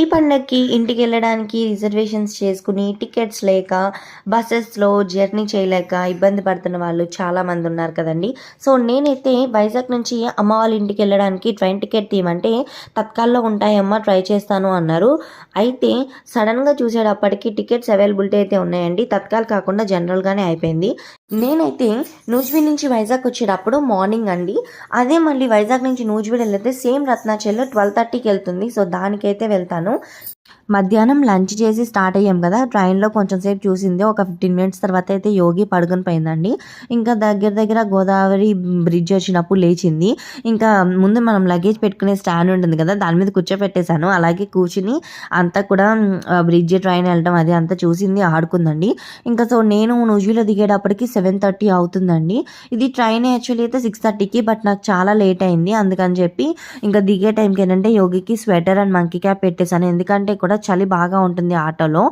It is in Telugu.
ఈ పండగకి ఇంటికి వెళ్ళడానికి రిజర్వేషన్స్ చేసుకుని టికెట్స్ లేక బస్సెస్లో జర్నీ చేయలేక ఇబ్బంది పడుతున్న వాళ్ళు చాలామంది ఉన్నారు కదండి. సో నేనైతే వైజాగ్ నుంచి అమ్మ వాళ్ళ ఇంటికి వెళ్ళడానికి ట్రైన్ టికెట్ తీయమంటే తత్కాల్లో ఉంటాయమ్మా ట్రై చేస్తాను అన్నారు. అయితే సడన్గా చూసేటప్పటికి టికెట్స్ అవైలబిలిటీ అయితే ఉన్నాయండి. తత్కాల్ కాకుండా జనరల్గానే అయిపోయింది. నేనైతే నూజివీడ్ నుంచి వైజాగ్ వచ్చేటప్పుడు మార్నింగ్ అండి. అదే మళ్ళీ వైజాగ్ నుంచి నూజివీడ్ వెళ్తే సేమ్ రత్నాచల్లో ట్వెల్వ్ థర్టీకి వెళ్తుంది. సో దానికైతే వెళ్తాను. మధ్యాహ్నం లంచ్ చేసి స్టార్ట్ అయ్యాం కదా ట్రైన్లో కొంచెం సేపు చూసింది ఒక ఫిఫ్టీన్ మినిట్స్ తర్వాత అయితే యోగి పడుకొని పోయిందండి. ఇంకా దగ్గర దగ్గర గోదావరి బ్రిడ్జ్ వచ్చినప్పుడు లేచింది. ఇంకా ముందు మనం లగేజ్ పెట్టుకునే స్టాండ్ ఉంటుంది కదా దాని మీద కూర్చోపెట్టేశాను. అలాగే కూర్చుని అంతా కూడా బ్రిడ్జ్ ట్రైన్ వెళ్ళడం అది అంతా చూసింది ఆడుకుందండి. ఇంకా సో నేను నూజివీలో దిగేటప్పటికి సెవెన్ థర్టీ అవుతుందండి. ఇది ట్రైన్ యాక్చువల్లీ అయితే సిక్స్ థర్టీకి బట్ నాకు చాలా లేట్ అయింది. అందుకని చెప్పి ఇంకా దిగే టైంకి ఏంటంటే యోగికి స్వెటర్ అండ్ మంకీ క్యాప్ పెట్టేశాను. ఎందుకంటే కూడా చలి బాగా ఉంటుంది ఆటోలో.